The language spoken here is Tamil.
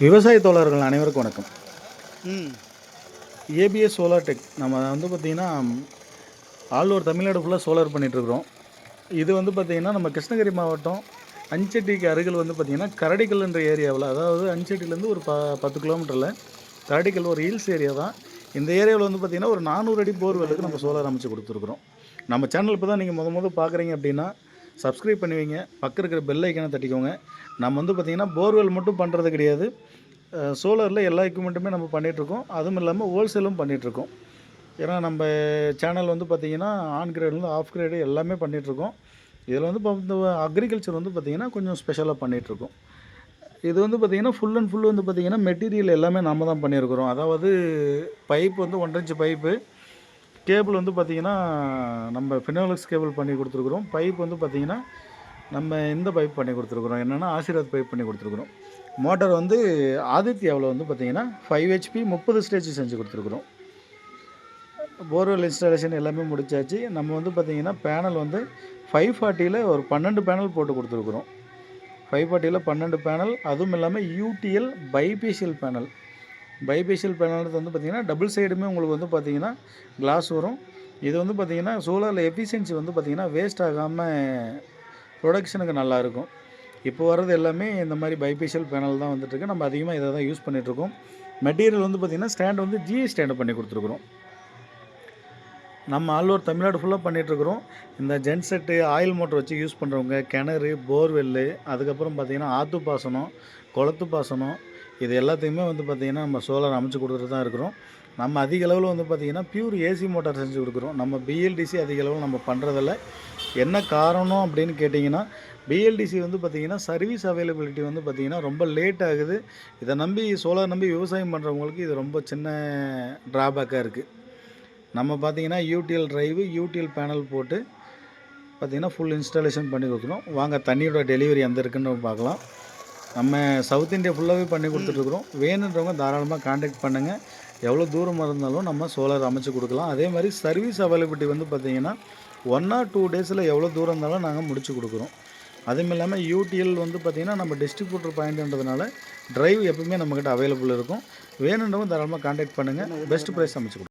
விவசாய தோழர்கள் அனைவருக்கும் வணக்கம். ஏபிஎஸ் சோலார் டெக் நம்ம வந்து பார்த்திங்கன்னா ஆல் ஓவர் தமிழ்நாடு ஃபுல்லாக சோலார் பண்ணிகிட்ருக்குறோம் இது வந்து பார்த்திங்கன்னா நம்ம கிருஷ்ணகிரி மாவட்டம் அஞ்சட்டிக்கு அருகில் வந்து பார்த்திங்கன்னா கரடிக்கல்ன்ற ஏரியாவில் அதாவது அஞ்சட்டிலேருந்து ஒரு ப பத்து கிலோமீட்டரில் கரடிக்கல் ஒரு ஹில்ஸ் ஏரியா தான். இந்த ஏரியாவில் வந்து பார்த்திங்கன்னா ஒரு நானூறு அடி போர்வெலுக்கு நம்ம சோலார் அமைச்சு கொடுத்துருக்குறோம். நம்ம சேனல் இப்போ தான் நீங்கள் முத முத பார்க்குறீங்க அப்படின்னா சப்ஸ்கிரைப் பண்ணுவீங்க பக்கம் இருக்கிற பெல் ஐக்கனை தட்டிக்கோங்க. நம்ம வந்து பார்த்திங்கன்னா போர்வெல் மட்டும் பண்ணுறது கிடையாது. சோலாரில் எல்லா எக்யூப்மெண்ட்டுமே நம்ம பண்ணிகிட்ருக்கோம் அதுவும் இல்லாமல் ஹோல்சேலும் பண்ணிகிட்ருக்கோம் ஏன்னா நம்ம சேனல் வந்து பார்த்திங்கன்னா ஆன் கிரேட்லேருந்து ஆஃப் கிரேடு எல்லாமே பண்ணிகிட்ருக்கோம் இதில் வந்து இப்போ இந்த அக்ரிகல்ச்சர் வந்து பார்த்திங்கன்னா கொஞ்சம் ஸ்பெஷலாக பண்ணிகிட்ருக்கோம் இது வந்து பார்த்திங்கன்னா ஃபுல் அண்ட் ஃபுல் வந்து பார்த்திங்கன்னா மெட்டீரியல் எல்லாமே நம்ம தான் பண்ணியிருக்கிறோம் அதாவது பைப் வந்து ஒன்றரை இன்ச்சு பைப்பு கேபிள் வந்து பார்த்திங்கன்னா நம்ம ஃபினோலக்ஸ் கேபிள் பண்ணி கொடுத்துருக்குறோம். பைப் வந்து பார்த்திங்கன்னா நம்ம இந்த பைப் பண்ணி கொடுத்துருக்குறோம். என்னென்னா ஆசீர்வாத் பைப் பண்ணி கொடுத்துருக்குறோம். மோட்டார் வந்து ஆதித்யாவில் வந்து பார்த்திங்கன்னா ஃபைவ் ஹெச்பி முப்பது ஸ்டேஜ் செஞ்சு கொடுத்துருக்குறோம். போர்வெல் இன்ஸ்டாலேஷன் எல்லாமே முடிச்சாச்சு. நம்ம வந்து பார்த்திங்கன்னா பேனல் வந்து ஃபைவ் ஃபார்ட்டியில் ஒரு பன்னெண்டு பேனல் போட்டு கொடுத்துருக்குறோம். ஃபைவ் ஃபார்ட்டியில் பன்னெண்டு பேனல் அதுவும் இல்லாமல் யூடிஎல் பைபிசிஎல் பேனல் பைபேஷியல் பேனல் வந்து பார்த்திங்கன்னா டபுள் சைடுமே உங்களுக்கு வந்து பார்த்திங்கன்னா கிளாஸ் வரும். இது வந்து பார்த்திங்கன்னா சோலாரில் எஃபிஷியன்சி வந்து பார்த்திங்கன்னா வேஸ்ட் ஆகாமல் ப்ரொடக்ஷனுக்கு நல்லாயிருக்கும் இப்போ வர்றது எல்லாமே இந்த மாதிரி பைபேஷியல் பேனல் தான் வந்துட்டுருக்கு நம்ம அதிகமாக இதை தான் யூஸ் பண்ணிகிட்ருக்கோம் மெட்டீரியல் வந்து பார்த்திங்கன்னா ஸ்டாண்ட் வந்து ஜிஏ ஸ்டாண்டு பண்ணி கொடுத்துருக்குறோம். நம்ம ஆல் ஓவர் தமிழ்நாடு ஃபுல்லாக பண்ணிகிட்ருக்குறோம் இந்த ஜென்செட்டு ஆயில் மோட்டர் வச்சு யூஸ் பண்ணுறவங்க கிணறு போர்வெல்லு அதுக்கப்புறம் பார்த்திங்கன்னா ஆற்று பாசனம் குளத்து பாசனம் இது எல்லாத்தையுமே வந்து பார்த்திங்கன்னா நம்ம சோலார் அமைச்சு கொடுத்துட்டு தான் இருக்கிறோம். நம்ம அதிக அளவில் வந்து பார்த்திங்கன்னா பியூர் ஏசி மோட்டார் செஞ்சு கொடுக்குறோம். நம்ம பிஎல்டிசி அதிக அளவில் நம்ம பண்ணுறதில்ல என்ன காரணம் அப்படின்னு கேட்டிங்கன்னா பிஎல்டிசி வந்து பார்த்திங்கன்னா சர்வீஸ் அவைலபிலிட்டி வந்து பார்த்திங்கன்னா ரொம்ப லேட் ஆகுது. இதை நம்பி சோலார் நம்பி விவசாயம் பண்ணுறவங்களுக்கு இது ரொம்ப சின்ன ட்ராபேக்காக இருக்குது நம்ம பார்த்தீங்கன்னா யூடிஎல் ட்ரைவு யூடிஎல் பேனல் போட்டு பார்த்திங்கன்னா ஃபுல் இன்ஸ்டாலேஷன் பண்ணி கொடுக்குறோம் வாங்க தண்ணியோட டெலிவரி எந்த இருக்குன்னு பார்க்கலாம். நம்ம சவுத் இந்தியா ஃபுல்லாகவே பண்ணி கொடுத்துட்ருக்குறோம். வேணுன்றவங்க தாராளமாக காண்டாக்ட் பண்ணுங்கள் எவ்வளோ தூரமாக இருந்தாலும் நம்ம சோலார் அமைச்சு கொடுக்கலாம். அதே மாதிரி சர்வீஸ் அவைலபிலிட்டி வந்து பார்த்திங்கன்னா ஒன் ஆர் டூ டேஸில் எவ்வளோ தூரம் இருந்தாலும் நாங்கள் முடிச்சு கொடுக்குறோம். அதுவும் இல்லாமல் யூடிஎல் வந்து பார்த்திங்கன்னா நம்ம டிஸ்ட்ரிபியூட்டர் பாயிண்ட்ன்றதுனால ட்ரைவ் எப்பவுமே நம்மக்கிட்ட அவைலபிள் இருக்கும். வேணுன்றவங்க தாராளமாக காண்டாக்ட் பண்ணுங்கள் பெஸ்ட் ப்ரைஸ் அமைச்சு கொடுக்கும்